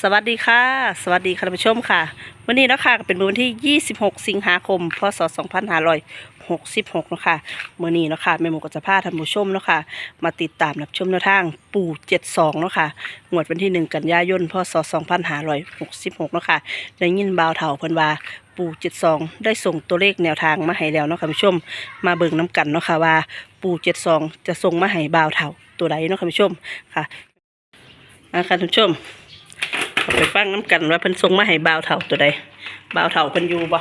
สวัสดีค่ะ สวัสดีค่ะท่านผู้ชมค่ะ วันนี้นะคะก็เป็นวันที่ 26 สิงหาคม พศ 2566นะค่ะมื่อนี้นะค่ะแม่หมูก็จะพาท่านผู้ชมนะค่ะมาติดตามรับชมแนวทางปู่ 72นะค่ะงวดวันที่ 1 กันยายน พศ 2566นะค่ะได้ยินบ่าวเฒ่าเพิ่นว่าปู่ 72 ได้ส่งตัวเลขแนวทางมาให้แล้วเนาะค่ะท่านผู้ชม มาเบิ่งน้กันเนาะค่ะว่าปู่ 72 จะส่งมาให้บ่าวเฒ่าตัวใดเนาะค่ะท่านผู้ชมค่ะนะคะท่านผู้ชม ไปฟังน้ำกันว่าเพิ่นส่งมาให้บ่าวเฒ่าตัวใดบ่าวเฒ่าเพิ่นอยู่บ่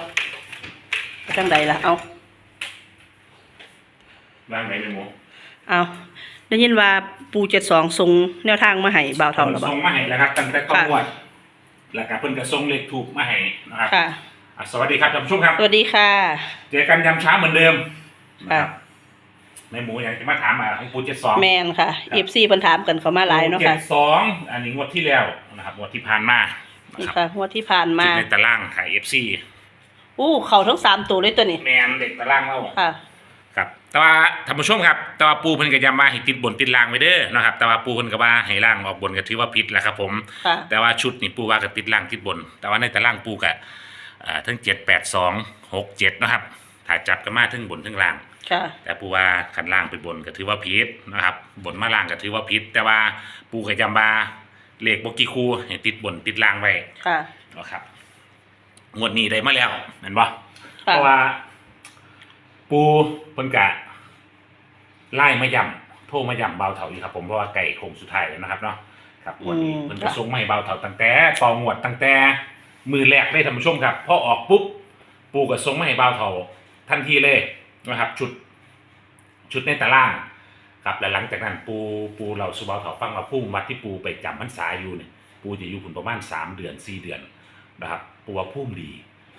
ไปจังใดล่ะเอาร่างไหนเป็นหมูเอาได้ยินว่าปูเจ็ดสองส่งแนวทางมาให้บ่าวเฒ่าแล้วบ่ส่งมาให้แล้วครับตั้งแต่ข้อค่ะมวดแล้วก็เพิ่นก็ส่งเลขถูกมาให้นะครับค่ะอะสวัสดีครับท่านผู้ชมครับ สวัสดีค่ะ เจอกันยามเช้าเหมือนเดิมนะค่ะครับ ในหมูอยากจะมาถามมาของปูเจ็ดสองแมนค่ะ FC เพิ่นถามกันเข้ามาหลายเนาะเจ็ค่ะดสองอันนี้งวดที่แล้วนะครับงวดที่ผ่านมานะนี่ครับค่ะงวดที่ผ่านมาจุดในตารางขายเอฟซีอู้เข้าทั้งสามตัวเลยตัวนี้แมนเด็กตารางเล่าค่ะครับแต่ว่าท่านผู้ชมครับแต่ว่าปูเพิ่นก็ย้ำมาให้ติดบนติดล่างไว้เด้อนะครับแต่ว่าปูเพิ่นก็ว่าให้ล่างออกบนก็ถือว่าผิดแล้วครับผมค่ะแต่ว่าชุดนี่ปูว่ากับติดล่างติดบน แต่ว่าในตารางปูกะอ่าทั้งเจ็ดแปดสองหกเจ็ดนะครับถ้าจับกันมาทั้งบนทั้งล่าง ค่ะ แต่ปูว่าขันล่างไปบนก็ถือว่าผิดนะครับ บนมาล่างก็ถือว่าผิดแต่ว่าปูกับจำบาเลขบกี้คูให้ติดบนติดล่างไว้ค่ะนะครับงวดนี้ได้มาแล้วเห็นปะเพค่ะราะว่า ปูเพิ่นกะไล่มาย่ำโทรมาย่ำเบาเถาอีกครับผมเพราะว่าไก่โคงสุดท้ายแล้วนะครับเนาะครับงวดนี้เพิ่นก็ส่งมาให้เบาเถาตั้งแต่ตองวดตั้งแต่ มือแรกได้ท่านผู้ชมครับพอออกปุ๊บปูก็ส่งมาให้เบาเถาทันทีเลย นะครับชุดชุดในตารางครับและหลังจากนั้นปูปูเราสุเบาเถาฟังเราพุ่งวัดที่ปูไปจำพรรษาอยู่เนี่ยปูจะอยู่คุณประมาณสามเดือนสี่เดือนนะครับปูว่าพุ่มดี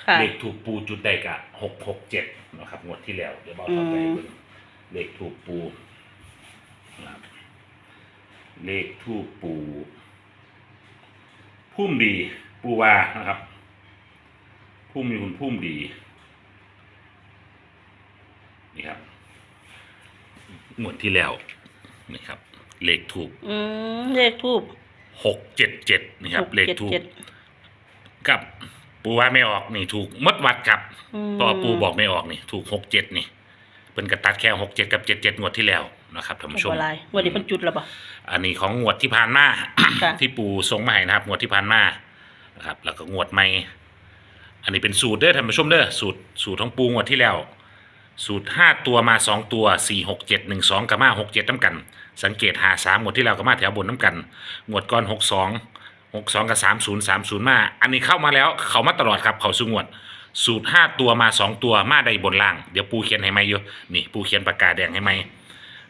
ค่ะเลขถูกปูจุดได้กะหกหกเจ็ดนะครับงวดที่แล้วเดี๋ยวเบาเถาไปอืมเบิ่งเลขถูกปูนะครับเลขถูกปูพุ่มดีปูว่านะครับพุ่มมีคุณพุ่มดี นี่ครับ งวดที่แล้วนี่ครับ เลขถูกอืมเลขทูบ หกเจ็ดเจ็ดนี่ครับ เลขถูกเจ็ดกับปูว่าไม่ออกนี่ถูกหมดวัดครับอืมเพราะว่าปูบอกไม่ออกนี่ ถูกหกเจ็ดนี่เป็นกระตัดแค่หกเจ็ดกับเจ็ดเจ็ดงวดที่แล้วนะครับท่านผู้ชมบ่หลายงวดนี้เพิ่นจุดแล้วบ่ อันนี้ของงวดที่ผ่านมา ค่ะ ที่ปูส่งมาให้นะครับงวดที่ผ่านมานะครับ แล้วก็งวดใหม่ อันนี้เป็นสูตรเด้อท่านผู้ชมเด้อสูตรสูตรของปูงวดที่แล้ว สูตรห้าตัวมาสองตัวสี่หกเจ็ดหนึ่งสองกับมาหกเจ็ดน้ำกัน สังเกตหาสามงวดที่แล้วก็มาแถวบนน้ำกันงวดก่อนหกสองหกสองกับสามศูนย์สามศูนย์มา อันนี้เข้ามาแล้วเขามาตลอดครับเขาสุงวด สูตรห้าตัวมาสองตัวมาได้บนล่าง เดี๋ยวปูเขียนให้ไหมอยู่นี่ปูเขียนปากกาแดงให้ไหม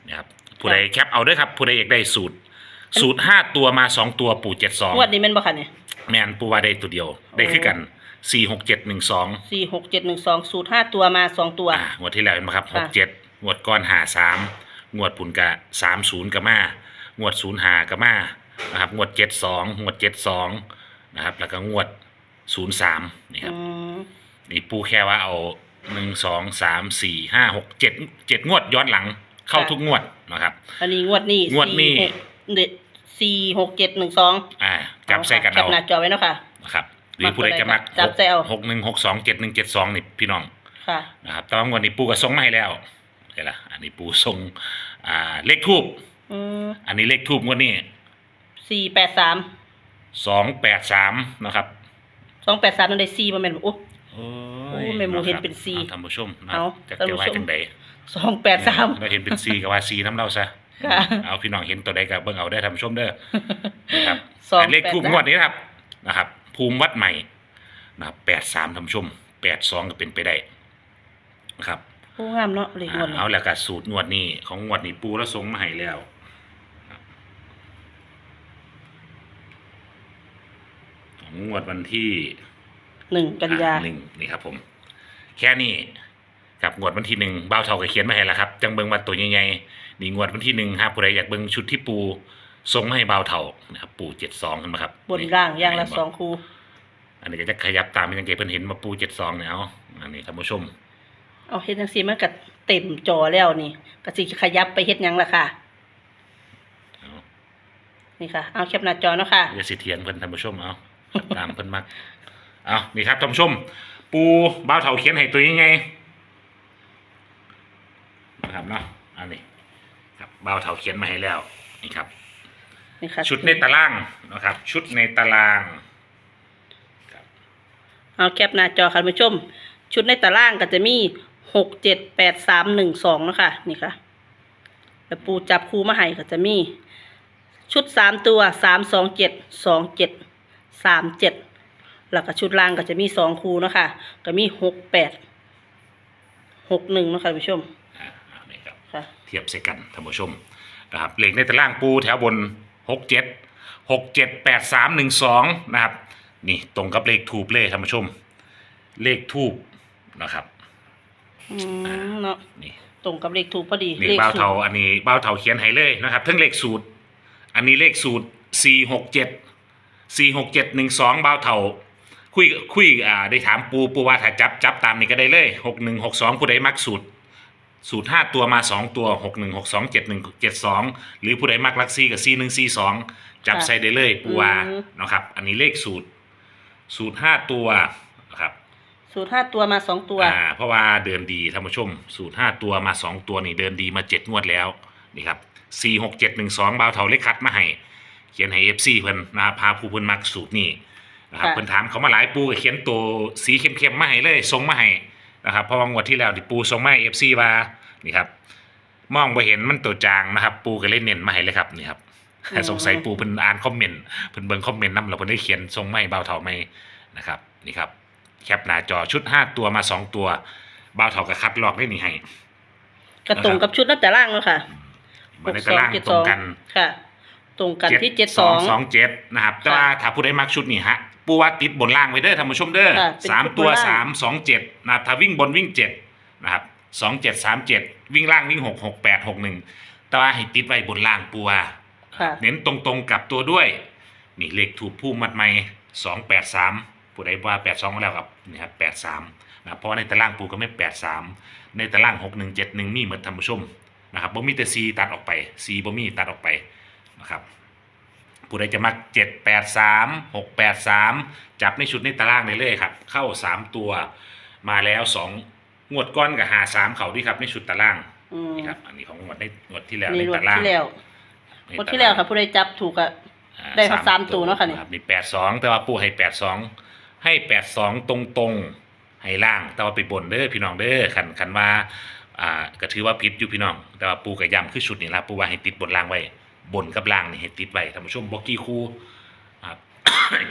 นะครับผู้ใดแคปเอาเด้วยครับผู้ใดอยากได้สูตร สูตรห้าตัวมาสองตัวปูเจ็ดสองงวดนี้แม่นบ่คะเนี่ย แมนปูว่าได้ตัวเดียวได้คือกัน สี่หกเจ็ดหนึ่งสองสี่หกเจ็ดหนึ่งสองสูตรห้าตัวมาสองตัว อ่างวดที่แล้วเห็นไหมครับหค่ะกเจ็ดงวดก้อนหาสามงวดปุ่นกะสามศูนย์กะมางวดศูนย์หากะมานะครับงวดเจ็ดสองงวดเจ็ดสองนะครับ แล้วก็งวดศูนย์สามนี่ครับ อืมนี่ปูแค่ว่าเอาหนึ่งสองสามสี่ห้าหกเจ็ดเจ็ดงวดย้อนหลังเข้าทุกงวดนะครับ อันนี้งวดนี้งวดนี้ สี่หกเด็ดสี่หกเจ็ดหนึ่งสองอ่าจับใส่กันแคเอาปหน้าจอไว้เนาะค่ะ นะครับ หรือผู้ใดจะมักจับใส่เอา หกหนึ่งหกสองเจ็ดหนึ่งเจ็ดสองนี่พี่น้องค่ะ นะครับแต่ว่างวดนี้ปูก็ส่งมาให้แล้วเดี๋ยวละอันนี้ปูส่งอ่าเลขทูบอืมอันนี้เลขทูบงวดนี้สี่แปดสามสองแปดสามนะครับสองแปดสามนั่นได้สี่มาแม่นบ่โอ้ โอ้โอ้แม่หมูเห็นเป็นสี่ท่านผู้ชมนะเอาจะท่านจะผู้ว่าชม จังใดสองแปดสามเราเห็นเป็นสี่ก็ว่าสี่น้ำเราซะ ค่ะ เอาพี่น้องเห็นตัวใดก็เบิ่งเอาได้อท่านผู้ชมเด้อนะครับสองอันเลขแปดทูบสาม งวดนี้นะครับนะครับ ภูมิวัดใหม่นะครับแปดสามท่านผู้ชมแปดสองก็เป็นไปได้นะครับโอ้งามเนาะเลขงวดอ่านี้เอาแล้วก็สูตรงวดนี้ของงวดนี้ปูแล้วส่งมาให้แล้วของงวดวันที่หนึ่งกันยาอ่หนึ่งนี่ครับ ผม แค่นี้กับงวดวันที่หนึ่งบ้าวเท่าก็เขียนมาให้แล้วครับ จังเบิงมาตัวใหญ่ๆนี่งวดวันที่หนึ่งฮะผู้ใดอยากเบิงชุดที่ปู ส่งมาให้บ้าวเท่านะครับ ปูเจ็ดสองเห็นไหมครับ บนล่างอย่างละเห็นบ่สองคูอันนี้ก็จะขยับตามเป็นยังไงเพิ่นเห็นมาปูเจ็ดสองเนี่ยเอาอันนี้ท่านผู้ชม เอาเฮ็ดจังซี่มันก็เต็มจอแล้วนี่ก็สิขยับไปเฮ็ดหยังล่ะค่ะเอาเนี่ค่ะ เอาแคปหน้าจอเนาะค่ะอย่าสิเถียงเพิ่นท่านผู้ชมเอาตามเพิ่นมักเอานี่ครับท่านผู้ชม ปูบ้าวเถาเขียนให้ตัวยังไงนะครับเนาะอันนี้ ครับบ้าวเถาเขียนมาให้แล้ว นี่ครับ นี่ค่ะชุดในตารางนะครับ ชุดในตารางครับเอาแคปหน้าจอค่ะท่านผู้ชม ชุดในตารางก็จะมีหกเจ็ดแปดสามหนึ่งสองเนาะคะนี่ค่ะแล้วปูจับคู่มาให้ก็จะมี ชุดสามตัวสามสองเจ็ดสองเจ็ดสามเจ็ดแล้วก็ชุดล่างก็จะมีสองคู่เนาะค่ะก็มีหกแปดหกหนึ่งเนาะค่ะท่านผู้ชมอ่าเอานี่ครับค่ะเทียบใส่กันท่านผู้ชมนะครับเลขในตารางปูแถวบน หกเจ็ดหกเจ็ดแปดสามหนึ่งสองนะครับ นี่ตรงกับเลขทูบเลยท่านผู้ชม เลขทูบนะครับอืมเนาะนี่ตรงกับเลขถูกพอดีนี่เลขบ้าวถูเทากอันนี้บ้าวเทาเขียนให้เลยนะครับทั้งเลขสูตร อันนี้เลขสูตรสี่หกเจ็ดสี่หกเจ็ดหนึ่งสองบ้าวเทาคุยคุยอ่าได้ถามปูปูว่าถ้าจับจับตามนี้ก็ได้เลยหกหนึ่งหกสองผู้ใดมักสูตร สูตรห้าตัวมาสองตัวหกหนึ่งหกสองเจ็ดหนึ่งเจ็ดสองหรือผู้ใดมักลักซี่กับซี่หนึ่งซี่สองจับใส่ได้เลยปูว่านะครับ อันนี้เลขสูตร สูตรห้าตัวนะครับ สูตรห้าตัวมาสองตัว อ่าเพราะว่าเดินดีท่านผู้ชม สูตรห้าตัวมาสองตัวนี่เดินดีมาเจ็ดงวดแล้วนี่ครับสี่หกเจ็ดหนึ่งสองบาวเทาเล็กคัดมาให้เขียนให้เอฟซีเพิ่นนะครับพาผู้เพิ่นมักสูตรนี้นะครับค่ะ เพิ่นถามเขามาหลายปูก็เขียนตัวสีเข้มๆมาให้เลยส่งมาให้ นะครับเพราะว่างวดที่แล้วที่ปูส่งมาให้เอฟซีว่านี่ครับมองไปเห็นมันตัวจางนะครับ ปูก็เลยเน้นมาให้เลยครับนี่ครับอืมสงสัยปูเพิ่นอ่านคอมเมนต์เพิ่นเบิ่งคอมเมนต์นํแล้วเพิ่นได้เขียนส่งมาให้บาวเทาไหมนะครับนี่ครับแคปหน้าจอชุด5ตัวมา2ตัวบ้าวเท่ากับคัดลอกได้นี่ให้ก็ตรงกับชุดนัดแต่ล่างแล้วค่ะมาในตารางตรงกันค่ะ ตรงกันที่เจ็ดสสอองงสองเจ็ดนะครับ แต่ว่าถ้าผู้ใดมักชุดนี่ฮะปูว่าติดบนล่างไว้เด้อท่านผู้ชมเด้อค่ะเป็นสามชุดบนตัวล่าง สามสองเจ็ดนะครับถ้าวิ่งบนวิ่งเจ็ดนะครับสองเจ็ดสามเจ็ดวิ่งล่างวิ่งหกหกแปดหกหนึ่งแต่ว่าให้ติดไว้บนล่างปูว่า ค่ะ เน้นตรงๆกับตัวด้วย นี่เลขถูกผู้มัดไม่สองแปดสามผู้ใดว่าแปดสองแล้วครับนี่ครับแปดสามนะเพราะว่าในตารางปูก็ไม่แปดสามในตารางหกหนึ่งเจ็ดหนึ่งมีเหมือนท่านผู้ชมนะครับบ่มีแต่ซีตัดออกไปซีบ่มีตัดออกไป นะครับผู้ใดจะมักเจ็ดแปดสามหกแปดสามจับในชุดในตารางได้เลยครับ เข้าสามตัวมาแล้วสองงวดก้อนกับหาสามเขาที่ครับในชุดตารางอืมนี่ครับ อันนี้ของงวดในงวดที่แล้วนี่ในรถตารางที่แล้วในรถตารางที่แล้วค่ะผู้ใดจับถูกอะ อ่ได้ทั้งสามตัวเนอะค่ะนี่ รับมีแปดสองแต่ว่าปูให้แปดสองให้แปดสองตรงตรงๆให้ล่าง แต่ว่าไปบนเด้อพี่น้องเด้อขันขันว่าอ่าก็ถือว่าผิดอยู่พี่น้อง แต่ว่าปูกับยำคือชุดนี่ละปูว่าให้ติดบนล่างไว้ บนกับล่างนี่ให้ติดไว้ท่านผู้ชมบอกกี้คู่ครับ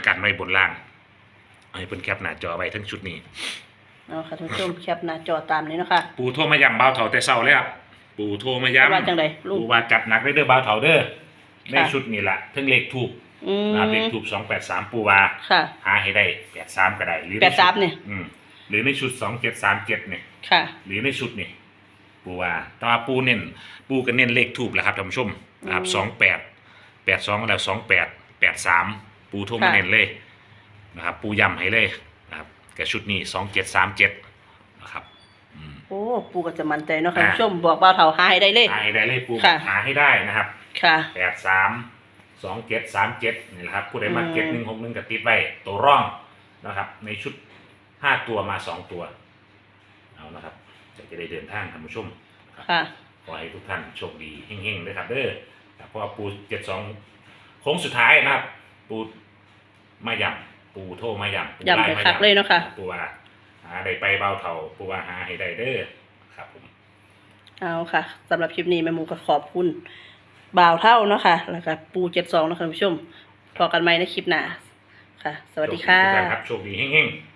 กันไว้บนล่างให้เพิ่นแคปหน้าจอไว้ทั้งชุดนี้เอาค่ะท่านผู้ชมแคปหน้าจอตามนี้เนาะคะปูโทรมาย้ำเบาเถาแต่เศร้าเลยครับปูโทรมาย้ำว่าจังใดลุงปูว่าจัดหนักได้เด้อเบาเถาเด้อในค่ะชุดนี้ละเทั้งเลขถูกอืมนะครับเลขถูกสองแปดสามปูว่าค่ะ หาให้ได้แปดสามก็ได้หรือแปดสามเนี่ย อืมหรือในชุดสองเจ็ดสามเจ็ดเนี่ย ค่ะ หรือในชุดนี่ปูว่าแต่ว่าปูเน้นปูก็เน้นเลขถูกแหละครับท่านผู้ชม นะครับอืมสองแปดแปดสองแล้วสองแปดแปดสามปูโทรมาค่ะเน้นเลยนะครับ ปูย้ำให้เลยนะครับกับชุดนี้สองเจ็ดสามเจ็ดนะครับอืมโอ้ปูก็จะมั่นใจเนาะค่ะอ่าท่านผู้ชมบอกบ่าวเฒ่าหาให้ได้เลยหาให้ได้เลยปูค่ะหาให้ได้นะครับ ค่ะแปดสามสองเจ็ดสามเจ็ดนี่แหละครับผู้ใดมาอืมเจ็ดหนึ่งหกหนึ่งกับติดไว้ตัวร่องนะครับ ในชุดห้าตัวมาสองตัว เอานะครับจะจะได้เดินทางท่านผู้ชมนะครับค่ะ ขอให้ทุกท่านโชคดีเฮงๆด้วยครับเด้อครับเพราะว่าปูเจ็ดสองโค้งสุดท้ายนะครับ ปูมาย่ำปูโทรมาย่ำปูย่ำไล่ไปมาคักเลยเนาะค่ะปูว่าหาได้ไปเบาเท่าปูว่าหาให้ได้เด้อครับผมเอาค่ะสำหรับคลิปนี้แม่หมูก็ขอบคุณบ่าวเท่าเนาะค่ะ แล้วก็ปูเจ็ดสองนาะคะท่านผู้ชมพอกันไหมในคลิปหน้าค่ะ สวัสดีค่ะโชดีทุกท่านครับโชคดีเฮงๆ